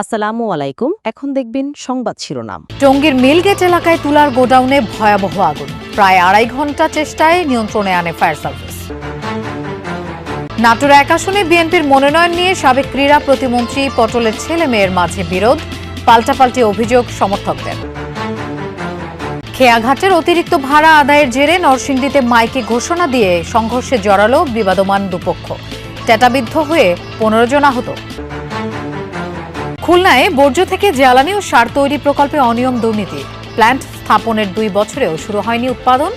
আসসালামু আলাইকুম। এখন দেখবেন সংবাদ শিরোনাম। টঙ্গীর মিলগেট এলাকায় তুলার গোডাউনে ভয়াবহ আগুন। প্রায় আড়াই ঘণ্টা চেষ্টায় নিয়ন্ত্রণে আনে ফায়ার সার্ভিস। নাটোর এক আসনে বিএনপির মনোনয়ন নিয়ে সাবেক ক্রীড়া প্রতিমন্ত্রী পটলের ছেলে মেয়ের মাঝে বিরোধ, পাল্টাপাল্টি অভিযোগ সমর্থকদের। খেয়াঘাটের অতিরিক্ত ভাড়া আদায়ের জেরে নরসিংদীতে মাইকে ঘোষণা দিয়ে সংঘর্ষে জড়ালো বিবাদমান দুপক্ষ। টেটাবিদ্ধ হয়ে পনেরো জন আহত। খুলনায় বর্জ্য থেকে জ্বালানি ও সার তৈরি প্রকল্পে অনিয়ম দুর্নীতি। প্ল্যান্ট স্থাপনের দুই বছরেও শুরু হয়নি উৎপাদন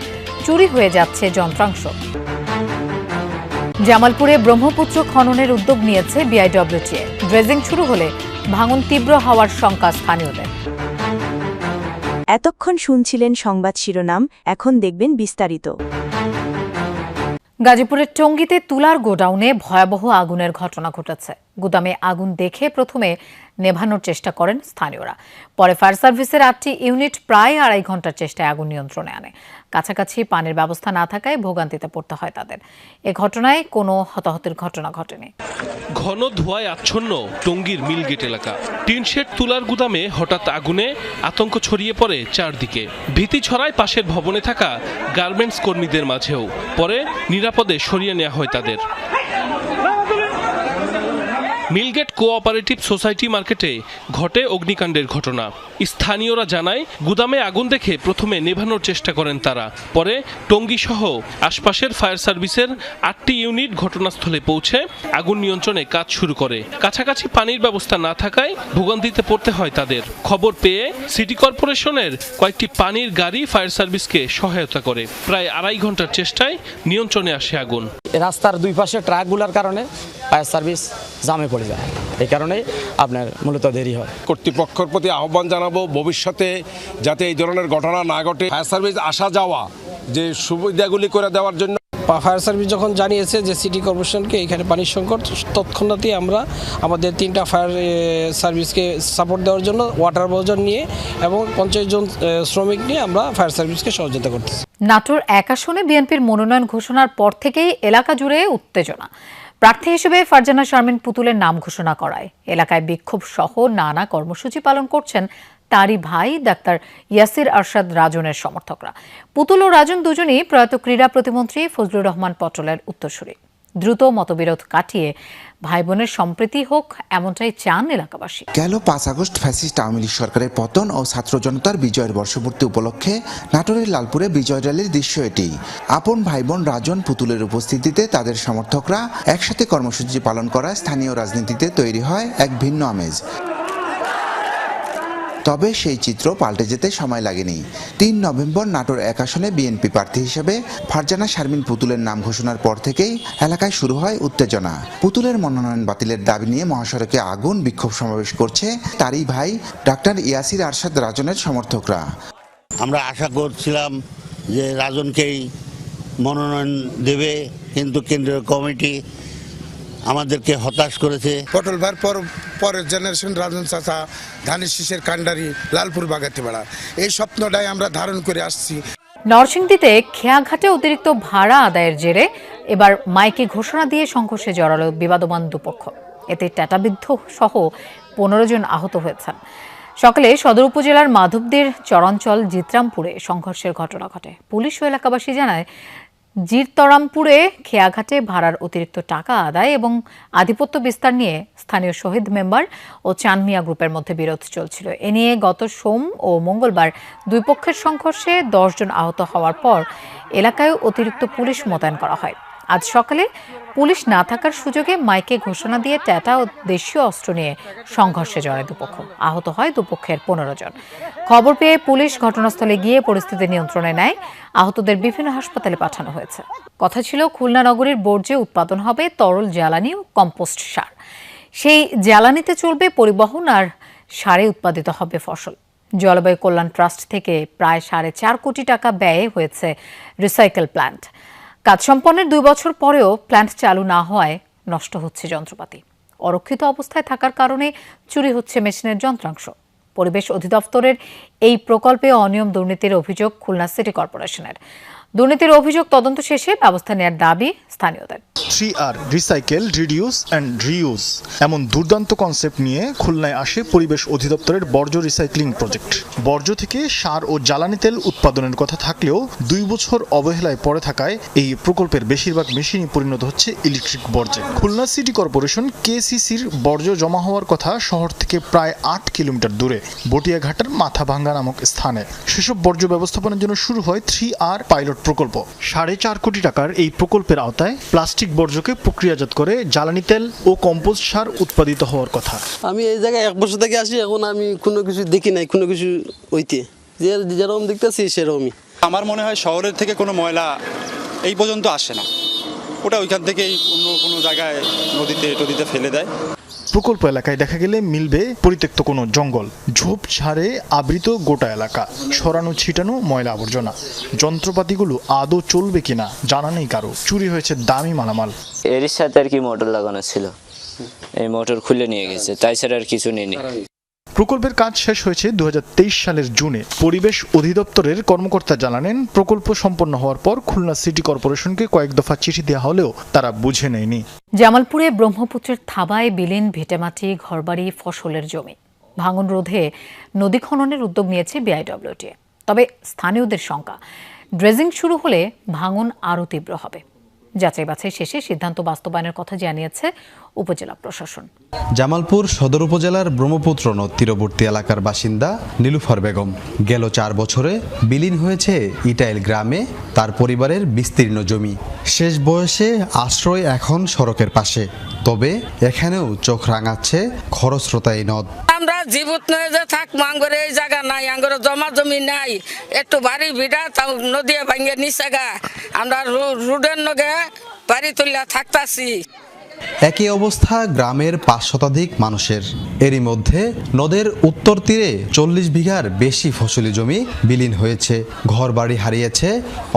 চুরি হয়ে যাচ্ছে যন্ত্রাংশ। জামালপুরে ব্রহ্মপুত্র খননের উদ্যোগ নিয়েছে বিআইডব্লিউটিএ। ড্রেজিং শুরু হলে ভাঙন তীব্র হওয়ার শঙ্কা স্থানীয়দের। এতক্ষণ শুনছিলেন সংবাদ শিরোনাম এখন দেখবেন বিস্তারিত। গাজীপুরের টঙ্গীতে তুলার গোডাউনে ভয়াবহ আগুনের ঘটনা ঘটেছে। গুদামে আগুন দেখে প্রথমে নেভানোর চেষ্টা করেন স্থানীয়রা। পরে ফায়ার সার্ভিসের আটটি ইউনিট প্রায় আড়াই ঘণ্টার চেষ্টায় আগুন নিয়ন্ত্রণে আনে। কাছাকাছি পানির ব্যবস্থা না থাকায় ভোগান্তিতে পড়তে হয় তাদের। এ ঘটনায় কোনো হতাহতের ঘটনা ঘটেনি। ঘন ধোঁয়ায় আচ্ছন্ন টঙ্গীর মিলগেট এলাকা। টিনশেড তুলার গুদামে হঠাৎ আগুনে আতঙ্ক ছড়িয়ে পড়ে চারদিকে। ভীতি ছড়ায় পাশের ভবনে থাকা গার্মেন্টস কর্মীদের মাঝেও। পরে নিরাপদে সরিয়ে নেওয়া হয় তাদের। মিলগেট কোঅপারেটিভ সোসাইটি মার্কেটে ঘটে অগ্নিকাণ্ডের ঘটনা। স্থানীয়রা জানায়, গুদামে আগুন দেখে প্রথমে নেভানোর চেষ্টা করেন তারা। পরে টঙ্গী সহ আশপাশের ফায়ার সার্ভিসের আটটি ইউনিট ঘটনাস্থলে পৌঁছে আগুন নিয়ন্ত্রণে কাজ শুরু করে। কাছাকাছি পানির ব্যবস্থা না থাকায় ভোগান্তিতে পড়তে হয় তাদের। খবর পেয়ে সিটি কর্পোরেশনের কয়েকটি পানির গাড়ি ফায়ার সার্ভিসকে সহায়তা করে। প্রায় আড়াই ঘণ্টার চেষ্টায় নিয়ন্ত্রণে আসে আগুন। রাস্তার দুই পাশে ট্রাকগুলোর কারণে ফায়ার সার্ভিস জামে পড়ে যায়। এই কারণেই আপনার মূলত দেরি হয়। কর্তৃপক্ষের প্রতি আহ্বান জানাব ভবিষ্যতে যাতে এই ধরনের ঘটনা না ঘটে ফায়ার সার্ভিস আসা যাওয়া যে সুবিধাগুলি করে দেওয়ার জন্য। ফায়ার সার্ভিস যখন জানিয়েছে যে সিটি কর্পোরেশনকে এখানে পানির সংকট তৎক্ষণাৎই আমরা আমাদের তিনটা ফায়ার সার্ভিসকে সাপোর্ট দেওয়ার জন্য ওয়াটার বজন নিয়ে এবং পঞ্চাশ জন শ্রমিক নিয়ে আমরা ফায়ার সার্ভিসকে সহযোগিতা করতেছি। নাটোর এক আসনে বিএনপির মনোনয়ন ঘোষণার পর থেকেই এলাকা জুড়ে উত্তেজনা। প্রার্থী হিসেবে ফারজানা শারমিন পুতুলের নাম ঘোষণা করায়। এলাকায় বিক্ষোভ সহ নানা কর্মসূচি পালন করছেন তারই ভাই, ডাক্তার ইয়াসির আরশাদ রাজনের সমর্থকরা। পুতুল ও রাজন দুজনই প্রয়াত ক্রীড়া প্রতিমন্ত্রী ফজলুর রহমান পটলের উত্তরসূরি। দ্রুত মতবিরোধ কাটিয়ে ভাই বোনের সম্প্রীতি হোক, এমনটাই চান এলাকাবাসী। গেল পাঁচ আগস্ট ফ্যাসিস্ট আওয়ামী লীগ সরকারের পতন ও ছাত্র জনতার বিজয়ের বর্ষপূর্তি উপলক্ষে নাটোরের লালপুরে বিজয় র্যালির দৃশ্য এটি। আপন ভাই বোন রাজন পুতুলের উপস্থিতিতে তাদের সমর্থকরা একসাথে কর্মসূচি পালন করায় স্থানীয় রাজনীতিতে তৈরি হয় এক ভিন্ন আমেজ। তবে সেই চিত্র পাল্টে যেতে সময় লাগেনি। তিন নভেম্বর নাটোর এক আসনে বিএনপি প্রার্থী হিসেবে ফারজানা শারমিন পুতুলের নাম ঘোষণার পর থেকেই এলাকায় শুরু হয় উত্তেজনা। পুতুলের মনোনয়ন বাতিলের দাবি নিয়ে মহাসড়কে আগুন বিক্ষোভ সমাবেশ করছে তারই ভাই ডাক্তার ইয়াসির আরশাদ রাজনের সমর্থকরা। আমরা আশা করছিলাম যে রাজনকেই মনোনয়ন দেবে, কিন্তু কেন্দ্রীয় কমিটি আমাদেরকে হতাশ করেছে। পটল ভার পর পরের জেনারেশন রাজন চাচা ধানের শীষের কান্ডারি লালপুর বাগাতে বেড়া এই স্বপ্নটাই আমরা ধারণ করে আসছি। নরসিংদীতে খেয়াঘাটে অতিরিক্ত ভাড়া আদায়ের জেরে এবার মাইকে ঘোষণা দিয়ে সংঘর্ষে জড়ালো বিবাদমান দুপক্ষ। এতে টাটাবিদ্ধ সহ পনেরো জন আহত হয়েছেন। সকালে সদর উপজেলার মাধবদের চরাঞ্চল জিত্রামপুরে সংঘর্ষের ঘটনা ঘটে। পুলিশ ও এলাকাবাসী জানায় জিরতরামপুরে খেয়াঘাটে ভাড়ার অতিরিক্ত টাকা আদায় এবং আধিপত্য বিস্তার নিয়ে স্থানীয় শহীদ মেম্বার ও চানমিয়া গ্রুপের মধ্যে বিরোধ চলছিল। এ নিয়ে গত সোম ও মঙ্গলবার দুই পক্ষের সংঘর্ষে দশজন আহত হওয়ার পর এলাকায় অতিরিক্ত পুলিশ মোতায়েন করা হয়। আজ সকালে পুলিশ না থাকার সুযোগে মাইকে ঘোষণা দিয়ে ট্যাটা ও দেশীয় অস্ত্র নিয়ে সংঘর্ষে জড়ায় দুপক্ষ। আহত হয় দুপক্ষের পনেরো জন। খবর পেয়ে পুলিশ ঘটনাস্থলে গিয়ে পরিস্থিতি নিয়ন্ত্রণে নেয়। আহতদের বিভিন্ন হাসপাতালে পাঠানো হয়েছে। কথা ছিল খুলনা নগরীর বর্জ্যে উৎপাদন হবে তরল জ্বালানি ও কম্পোস্ট সার। সেই জ্বালানিতে চলবে পরিবহন আর সারে উৎপাদিত হবে ফসল। জলবায়ু কল্যাণ ট্রাস্ট থেকে প্রায় সাড়ে চার কোটি টাকা ব্যয়ে হয়েছে রিসাইকেল প্ল্যান্ট। কাজ সম্পন্নের দুই বছর পরেও প্ল্যান্ট চালু না হওয়ায় নষ্ট হচ্ছে যন্ত্রপাতি। অরক্ষিত অবস্থায় থাকার কারণে চুরি হচ্ছে মেশিনের যন্ত্রাংশ। পরিবেশ অধিদপ্তরের এই প্রকল্পে অনিয়ম দুর্নীতির অভিযোগ খুলনা সিটি কর্পোরেশনের। দুর্নীতির অভিযোগ তদন্ত শেষে ব্যবস্থা নেয়ার দাবি স্থানীয়দের। Three R recycle reduce and reuse এমন দুর্দান্ত কনসেপ্ট নিয়ে খুলনায় আসে পরিবেশ অধিদপ্তরের বর্জ্য রিসাইক্লিং প্রজেক্ট বর্জ্য থেকে সার ও জ্বালানি তেল উৎপাদনের কথা থাকলেও দুই বছর অবহেলায় পড়ে থাকায় এই প্রকল্পের বেশিরভাগ মেশিনই পরিণত হচ্ছে ইলেকট্রিক বর্জ্যে। খুলনা সিটি কর্পোরেশন কেসিসির বর্জ্য জমা হওয়ার কথা শহর থেকে প্রায় আট কিলোমিটার দূরে, বটিয়াঘাটার মাথাভাঙ্গা নামক স্থানে। সেসব বর্জ্য ব্যবস্থাপনার জন্য শুরু হয় থ্রি আর পাইলট প্রকল্প। সাড়ে চার কোটি টাকার এই প্রকল্পের আওতায় প্লাস্টিক বর্জ্যকে প্রক্রিয়াজাত করে জ্বালানি তেল ও কম্পোস্ট সার উৎপাদিত হওয়ার কথা। আমি এই জায়গায় এক বছর থেকে আসি এখন আমি কোনো কিছু দেখি নাই কোনো কিছু ওইতে যে যেরকম দেখতেছি সেরকমই। আমার মনে হয় শহরের থেকে কোনো ময়লা এই পর্যন্ত আসে না। ওটা ওইখান থেকেই অন্য কোনো জায়গায় নদীতে টদিতে ফেলে দেয়। প্রকল্প এলাকায় দেখা গেলে মিলবে পরিত্যক্ত কোনো জঙ্গল। ঝোপ ছাড়ে আবৃত গোটা এলাকা। সরানো ছিটানো ময়লা আবর্জনা। যন্ত্রপাতিগুলো আদৌ চলবে কিনা জানা নেই কারও। চুরি হয়েছে দামি মালামাল। এর সাথে আর কি মোটর লাগানো ছিল। এই মোটর খুলে নিয়ে গেছে, তাই ছাড়া আর কিছু নেই প্রকল্পের কাজ শেষ হয়েছে দুহাজার তেইশ সালের জুনে। পরিবেশ অধিদপ্তরের কর্মকর্তা জানালেন, প্রকল্প সম্পন্ন হওয়ার পর খুলনা সিটি কর্পোরেশনকে কয়েক দফা চিঠি দেওয়া হলেও তারা বুঝে নেয়নি। জামালপুরে ব্রহ্মপুত্রের থাবায় বিলীন ভিটেমাটি ঘরবাড়ি ফসলের জমি। ভাঙন রোধে নদী খননের উদ্যোগ নিয়েছে বিআইডব্লিউটি। তবে স্থানীয়দের শঙ্কা, ড্রেজিং শুরু হলে ভাঙন আরও তীব্র হবে। যাচাই বাছাই শেষে সিদ্ধান্ত বাস্তবায়নের কথা জানিয়েছে উপজেলা প্রশাসন। জামালপুর সদর উপজেলার ব্রহ্মপুত্র নদ তীরবর্তী এলাকার বাসিন্দা নীলুফার বেগম। গেল চার বছরে বিলীন হয়েছে ইটাইল গ্রামে তার পরিবারের বিস্তীর্ণ জমি। শেষ বয়সে আশ্রয় এখন সড়কের পাশে। তবে এখানেও চোখ রাঙাচ্ছে খরস্রোতা এই নদ। জীবত নয় যে থাক আঙ্গরে এই জায়গা নাই, আঙ্গরে জমা জমি নাই। একটু বাড়ি ভিড়া তাও নদী ভাঙ্গে নিচাগা আমরা রুডের নগে বাড়ি তুলিয়া থাকতাছি। একই অবস্থা গ্রামের পাঁচ শতাধিক মানুষের। এরই মধ্যে নদের উত্তর তীরে চল্লিশ বিঘার বেশি ফসলি জমি বিলীন হয়েছে। ঘর বাড়ি হারিয়েছে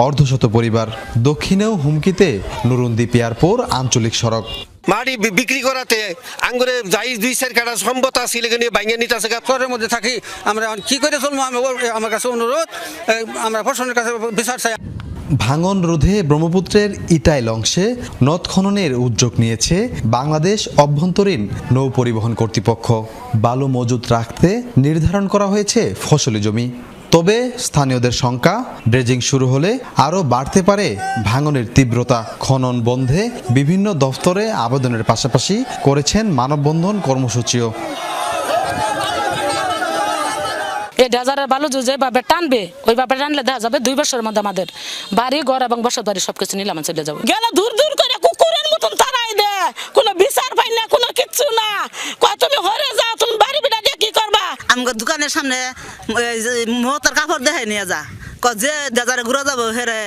অর্ধশত পরিবার। দক্ষিণেও হুমকিতে নুরুন্দি পিয়ারপুর আঞ্চলিক সড়ক। মাড়ি বিক্রি করাতে আঙ্গুরে যাই দুই চার কাটা সম্পদ আছিল নিয়ে ভাঙিয়ে নিতে আছে শহরের মধ্যে থাকি। আমরা কি করে চলবো? আমি আমার কাছে অনুরোধ আমরা প্রশাসনের কাছে বিচার চাই। ভাঙন রোধে ব্রহ্মপুত্রের ইটাইল অংশে নদ খননের উদ্যোগ নিয়েছে বাংলাদেশ অভ্যন্তরীণ নৌ পরিবহন কর্তৃপক্ষ। বালু মজুত রাখতে নির্ধারণ করা হয়েছে ফসলি জমি। তবে স্থানীয়দের শঙ্কা ড্রেজিং শুরু হলে আরও বাড়তে পারে ভাঙনের তীব্রতা। খনন বন্ধে বিভিন্ন দফতরে আবেদনের পাশাপাশি করেছেন মানববন্ধন কর্মসূচিও। এই ডেজারের বালু যেভাবে টানবে ওইভাবে টানলে দেখা যাবে দুই বছরের মধ্যে আমাদের বাড়ি ঘর এবং বসত বাড়ি সবকিছু নিলামে চলে যাব। গেলে দূর দূর করে কুকুরের মতন তারাই দে কোনো বিচার পাই না কোনো কিচ্ছু না কয় তুমি হরে যাও তুমি বাড়ি বিড়া দিয়ে কি করবা আমার দোকানের সামনে মহতার কাপড় দেখাই নিয়ে যা। যে দেজারে ঘুরে যাব হেরে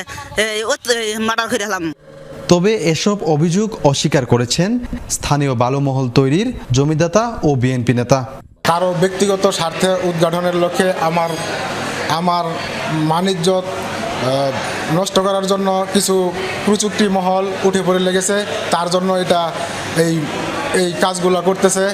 মার্ডার করে হলাম তবে এসব অভিযোগ অস্বীকার করেছেন স্থানীয় বালুমহল তৈরির জমিদাতা ও বিএনপি নেতা। কারও ব্যক্তিগত স্বার্থে উদ্ঘাটনের লক্ষ্যে আমার আমার মানিজ্য নষ্ট করার জন্য কিছু প্রযুক্তি মহল উঠে পড়ে লেগেছে। তার জন্য এটা এই এই কাজগুলো করতেছে।